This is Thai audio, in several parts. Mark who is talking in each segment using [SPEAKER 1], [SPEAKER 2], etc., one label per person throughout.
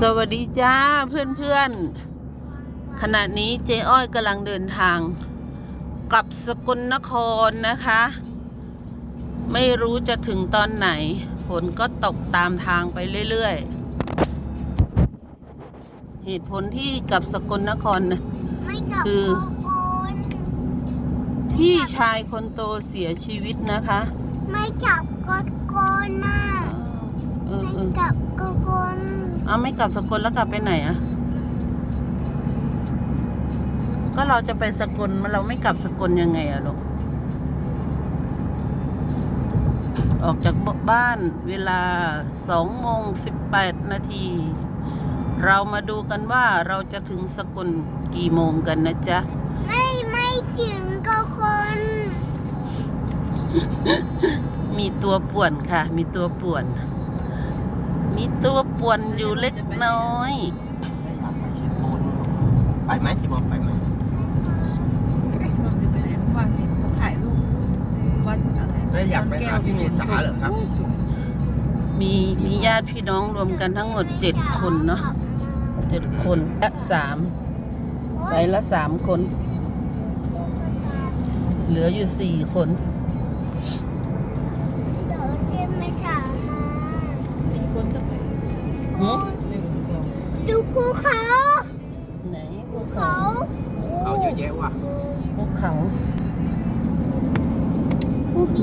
[SPEAKER 1] สวัสดีจ้าเพื่อนๆขณะนี้เจ๊อ้อยกำลังเดินทางกลับสกลนครนะคะ ไม่รู้จะถึงตอนไหนฝนก็ตกตามทางไปเรื่อยๆ เหตุผลที่กลับสกลนครนะ
[SPEAKER 2] ไม่กลับ
[SPEAKER 1] คือ
[SPEAKER 2] โกโกน
[SPEAKER 1] พี่ชายคนโตเสียชีวิตนะคะ
[SPEAKER 2] ไม่กลับโกโกนน่ะ
[SPEAKER 1] เออ
[SPEAKER 2] ไม่
[SPEAKER 1] เออก
[SPEAKER 2] ลับโกโกน
[SPEAKER 1] เอาไม่กลับสกลแล้วกลับไปไหนอะก็เราจะไปสกลเราไม่กลับสกลยังไงอะลูกออกจากบ้านเวลาสองโมงสิบแปดนาที เรามาดูกันว่าเราจะถึงสกลกี่โมงกันนะจ๊ะ
[SPEAKER 2] ไม่ไม่ถึงโกโกน
[SPEAKER 1] มีตัวป่วนค่ะ มีตัวป่วน มีตัวป่วนอยู่เล็กน้อย
[SPEAKER 3] ไปไหมที่บอกไปไหม
[SPEAKER 4] ไปไหนเมื่อวานเห็นเขาถ่ายรูปวัดอะไร
[SPEAKER 3] ไม่อยากไปหาพี่เมษาเหรอครับ
[SPEAKER 1] มีมีญาติพี่น้องรวมกันทั้งหมดเจ็ดคนเนาะเจ็ดคนละสามไปละสามคน เหลืออยู่สี่คน
[SPEAKER 2] เดี๋ยวเจะไม่ถามมา
[SPEAKER 4] สี่คนก็ไป
[SPEAKER 1] หึ
[SPEAKER 4] หนึ่งสอง
[SPEAKER 2] ดูภูเขา
[SPEAKER 1] ไหนภูเขา
[SPEAKER 2] เขา
[SPEAKER 3] เขาเยอะแยะว่ะ
[SPEAKER 1] ภูเขา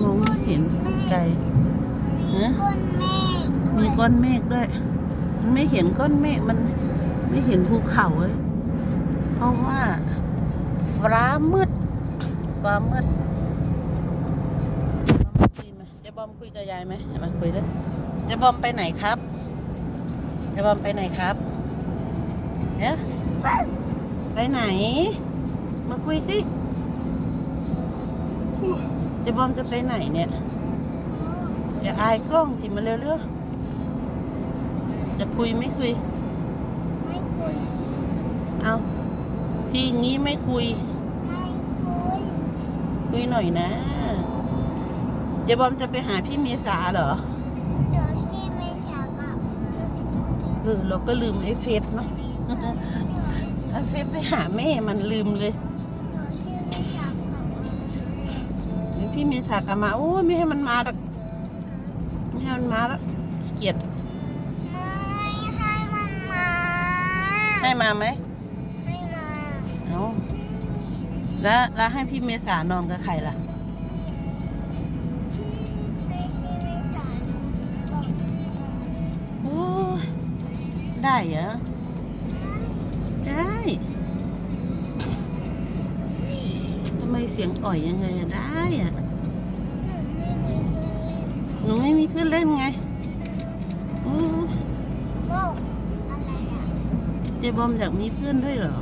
[SPEAKER 1] มองไม่เห็นไกลฮะ
[SPEAKER 2] ก้นเมฆด้ว
[SPEAKER 1] มี
[SPEAKER 2] ย
[SPEAKER 1] ก้อนเมฆด้วย มันไม่เห็นก้อนเมฆมันไม่เห็นภูเขาเลยเพราะว่าฟ้ามืดฟ้ามืดเจ๊บอมคุยกับยายไหมเดี๋ยวมาคุยด้วยเจ๊บอมไปไหนครับ เจ๊บอมไปไหนครับเอ๊ะไปไหน มาคุยสิเจ๊บอมจะไปไหนเนี่ยอย่าอายกล้องสิมาเร็วๆจะคุยไม่คุย
[SPEAKER 2] ไม่คุย
[SPEAKER 1] เอาทีงี้ไม่คุย
[SPEAKER 2] ไม่คุย
[SPEAKER 1] คุยหน่อยนะเจบอมจะไปหาพี่เมษาเหรอ
[SPEAKER 2] เดี๋ยวที่ไม่ถามกลับ
[SPEAKER 1] เออเราก็ลืมไอ้เฟซเนาะไอ้เฟซไปหาแม่มันลืมเลย
[SPEAKER 2] เดี๋ยวที่ไม่ถามกลับ
[SPEAKER 1] เดี๋ยวพี่เมษากลับมาโอ้ยไม่ให้มันมาหรอกไม่ให้มันมาแล้วขี้เกียจ
[SPEAKER 2] ไม่ให้มันมา
[SPEAKER 1] ให้มาไหม
[SPEAKER 2] ไม่มา
[SPEAKER 1] เอาแล้วแล้วให้พี่เมษานอนกับใครล่ะ
[SPEAKER 2] ได้
[SPEAKER 1] เหรอ ได้ทำไมเสียงอ่อยยังไงอะได้อะหนูไม่มีเพื่อนเล่นไงโอ้
[SPEAKER 2] โบกอะไรอะ
[SPEAKER 1] เจบอมอยากมีเพื่อนด้วยเหรอ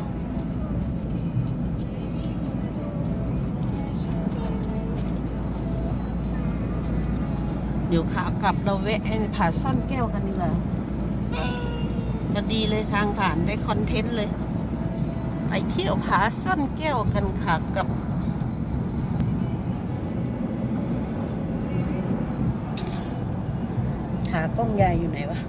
[SPEAKER 1] เดี๋ยวขากลับเราแวะไอ้ผาซ่อนแก้วกันดีกว่า ก็ดีเลยทางผ่านได้คอนเทนต์เลย ไปเที่ยวผาซ่อนแก้วกันขากับ ขากล้องยายอยู่ไหนวะ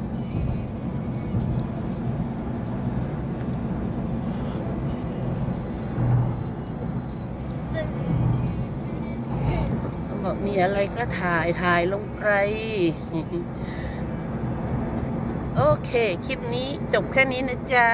[SPEAKER 1] บอกมีอะไรก็ถ่ายถ่ายลงไป โอเค คลิปนี้จบแค่นี้นะจ๊ะ